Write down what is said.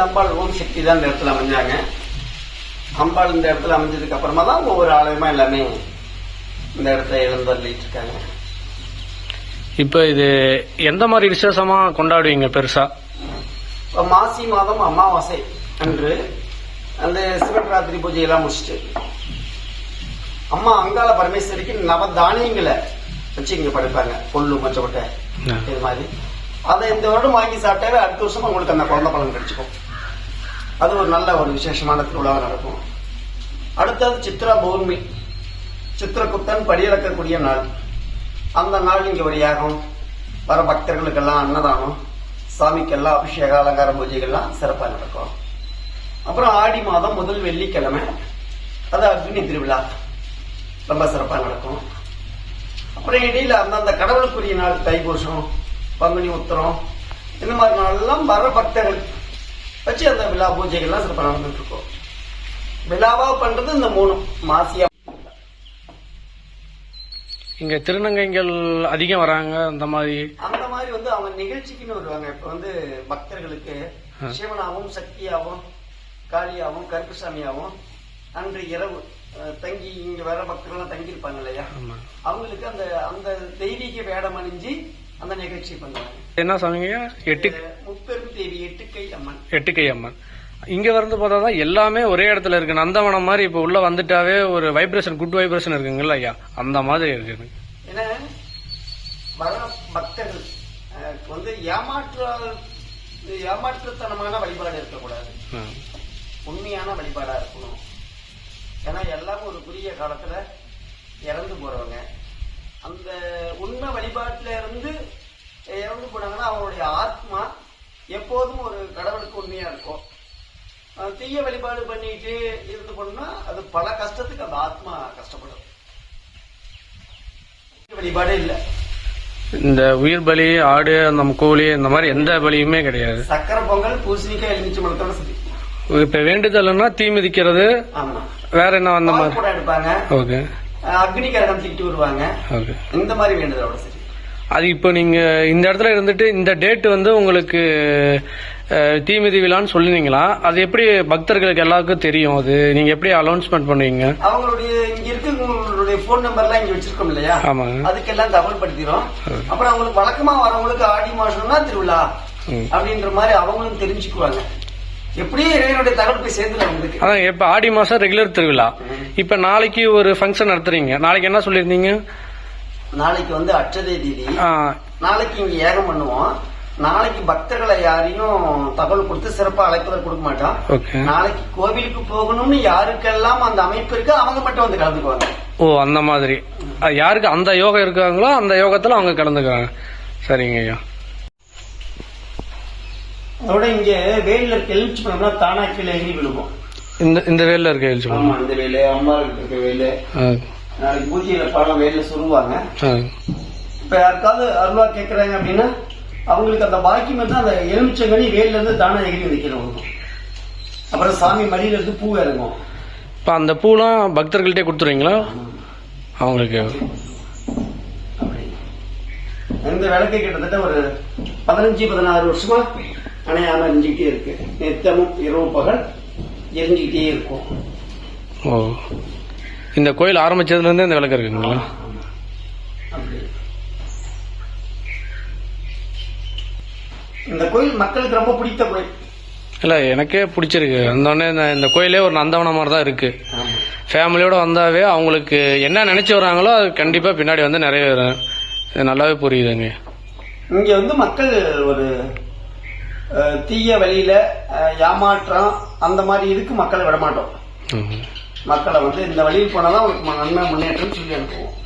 சக்தி தான் இந்த இடத்துல அமைஞ்சாங்க. அம்பாள் இந்த இடத்துல அமைஞ்சதுக்கு அப்புறமா தான் ஒவ்வொரு ஆலயமா எல்லாமே இந்த இடத்துல எழுந்தள்ளிட்டு இருக்காங்க. இப்போ இது எந்த மாதிரி விசேஷமா கொண்டாடுவீங்க பெருசா? இப்போ மாசி மாதம் அமாவாசை அன்று அந்த சிவராத்திரி பூஜையெல்லாம் முடிச்சுட்டு அம்மா அங்காள பரமேஸ்வரிக்கு நவ தானியங்களை வச்சு இங்க படைப்பாங்க. கொள்ளு மஞ்சப்பட்டை ஆ. இது மாதிரி. அதை இந்த வருடம் வாங்கி சாப்பிட்டாவே அடுத்த வருஷம் உங்களுக்கு அந்த குழந்தை பலன் கிடைச்சிக்கும். அது ஒரு நல்ல ஒரு விசேஷமான திருவிழாவாக நடக்கும். அடுத்தது சித்ரா பௌர்ணமி சித்திரகுப்தன் படியிறக்கக்கூடிய நாள். அந்த நாள் இங்கே ஒரு யாகம் வர பக்தர்களுக்கெல்லாம் அன்னதானம் சாமிக்கெல்லாம் அபிஷேக அலங்கார பூஜைகள்லாம் சிறப்பாக நடக்கும். அப்புறம் ஆடி மாதம் முதல் வெள்ளிக்கிழமை அது அக்னி திருவிழா. ரொம்ப சிறப்பாக நடக்கும். அப்புறம் இடையில அந்தந்த கடவுளுக்குரிய நாள் தைபூசம் பங்குனி உத்திரம் இந்த மாதிரி நாளெல்லாம் வர பக்தர்கள் வச்சு அந்த விழா பூஜைகள்லாம் சிறப்பாக நடந்துட்டு இருக்கும் விழாவா பண்றது இந்த மூணு மாசியா இங்க திருநங்கைகள் அதிகம் வராங்க அந்த மாதிரி. அந்த மாதிரி வந்து அவங்க நிகழ்ச்சிக்குன்னு வருவாங்க. இப்ப வந்து பக்தர்களுக்கு. சிவனாவும் சக்தியாவும் காளியாவும் கருப்புசாமியாவும் அன்று இரவு தங்கி இங்க வர பக்தர்கள் தங்கி இருப்பாங்க இல்லையா அவங்களுக்கு அந்த அந்த தெய்வீக வேடம் அணிஞ்சு அந்த நிகழ்ச்சி பண்ணுவாங்க. என்ன சொன்னீங்க எட்டு தேவி எட்டுக்கை அம்மன். எட்டுக்கை அம்மன். இங்க வந்து பார்த்தா தான் எல்லாமே ஒரே இடத்துல இருக்கு. நந்தவனம் மாதிரி இப்போ உள்ள வந்துட்டாவே ஒரு வைப்ரேஷன் குட் வைப்ரேஷன் இருக்குங்கல்ல ஐயா? அந்த மாதிரி இருக்கு. ஏன்னா வர பக்தர்கள் வந்து ஏமாற்ற ஏமாற்றுத்தனமான வழிபாடு இருக்கக்கூடாது. உண்மையான வழிபாடா இருக்கணும். ஏன்னா எல்லாரும் ஒரு குறுகிய காலத்துல இறந்து போறவங்க. அந்த உண்மை வழிபாட்டுல இருந்து இறந்து போனாங்கன்னா அவங்களுடைய ஆத்மா எப்போதும் ஒரு கடவுளுக்கு உண்மையா இருக்கும் தீய வழிபாடு பண்ணிட்டு இருந்து போனோம்னா அது பல கஷ்டத்துக்கு அந்த ஆத்மா கஷ்டப்படும். வழிபாடே இல்ல. இந்த உயிர் பலி ஆடு அந்த கோழி இந்த மாதிரி எந்த பலியுமே கிடையாது. சக்கரை பொங்கல் பூசணிக்காய் எலுமிச்சை மரத்தோட சரி இப்ப வேண்டுதல்னா தீ மிதிக்கிறது. வேற என்ன அந்த மாதிரி? எடுப்பாங்க. ஓகே. அக்னி கரகம் தூக்கிட்டு வருவாங்க ஓகே. இந்த மாதிரி வேண்டுதலோட சரி. அது இப்போ நீங்க இந்த இடத்துல இருந்துட்டு இந்த டேட் வந்து உங்களுக்கு தீமிதி விழான்னு சொல்லுவீங்களா அது எப்படி பக்தர்களுக்கு எல்லாருக்கும் தெரியும் அது? நீங்க எப்படி அனௌன்ஸ்மெண்ட் பண்ணுவீங்க? அவங்களுடைய இங்க இருக்கவங்களுடைய போன் நம்பர்லாம் இங்க வச்சிருக்கோம் இல்லையா? ஆமாங்க அதுக்கெல்லாம் தகவல் படுத்திடும் அப்புறம் அவங்களுக்கு வழக்கமா வரவங்களுக்கு ஆடி மாசம்னா திருவிழா. அப்படின்ற மாதிரி அவங்களும் தெரிஞ்சுக்குவாங்க. எப்படியும் இறைவனுடைய தகவல் போய் சேர்ந்துடும் அவங்களுக்கு அதான் இப்ப ஆடி மாசம் ரெகுலர் திருவிழா. இப்ப நாளைக்கு ஒரு ஃபங்க்ஷன் நடத்துறீங்க. நாளைக்கு என்ன சொல்லியிருந்தீங்க? நாளைக்கு வந்து அட்சதை தீதி. ஆ, நாளைக்கு இங்க ஏகம் பண்ணுவோம். நாளைக்கு பக்தர்களை யாரையும் தகவல் கொடுத்து சிறப்பா அழைப்பதற்கு கொடுக்க மாட்டோம். ஓகே. நாளைக்கு கோவிலுக்கு போகணும்னு யாருக்கெல்லாம் அந்த அமைப்பு இருக்கு அவங்க மட்டும் வந்து கலந்துக்குவாங்க. ஓ அந்த மாதிரி. யாருக்கு அந்த யோகம் இருக்காங்களோ அந்த யோகத்துல அவங்க கலந்துக்கிறாங்க சரிங்க ஐயா. அதோட இங்க வேலில் இருக்க எழுச்சி பண்ணோம்னா தானா கீழே எகிரி விழுவோம் இந்த இந்த வேல்ல இருக்க எழுச்சி ஆமா இந்த வேலு அம்பாள் இருக்க வேலு. நாளைக்கு பூஜையில பழம் வேலில் சுருவாங்க. இப்ப யாருக்காவது அருவா கேக்குறாங்க அப்படின்னா அவங்களுக்கு அந்த பாக்கியம் வந்து அந்த எலுமிச்சங்கனி வேலில இருந்து தானா எகிரி வைக்கிறோம் அப்புறம் சாமி மடியில இருந்து பூ இறங்கும். இப்ப அந்த பூலாம் பக்தர்கள்ட்டே கொடுத்துருவீங்களா? அவங்களுக்கு. இந்த விளக்கு கிட்டத்தட்ட ஒரு பதினஞ்சு பதினாறு வருஷமா அணையாம எரிஞ்சுக்கிட்டே இருக்கு. நித்தமும் இரவு பகல் எரிஞ்சுக்கிட்டே இருக்கும். ஓ. இந்த கோயில் ஆரம்பிச்சதுல இருந்தே இந்த விளக்கு இருக்குங்களா? இந்த கோயில் மக்களுக்கு ரொம்ப பிடித்த கோயில். இல்ல எனக்கே பிடிச்சிருக்கு. வந்தோடனே இந்த கோயிலே ஒரு நந்தவனம் மாதிரி தான் இருக்கு. ஆமா. ஃபேமிலியோட வந்தாவே அவங்களுக்கு என்ன நினைச்சு வர்றாங்களோ அது கண்டிப்பா பின்னாடி வந்து நிறைவேறும் இது நல்லாவே புரியுதுங்க. இங்க வந்து மக்கள் ஒரு தீய வழியில ஏமாற்றம் அந்த மாதிரி இதுக்கு மக்களை விட மாட்டோம் ம். மக்களை வந்து இந்த வழியில் போனாதான் உங்களுக்கு நன்மை முன்னேற்றம் சொல்லி அனுப்புவோம்.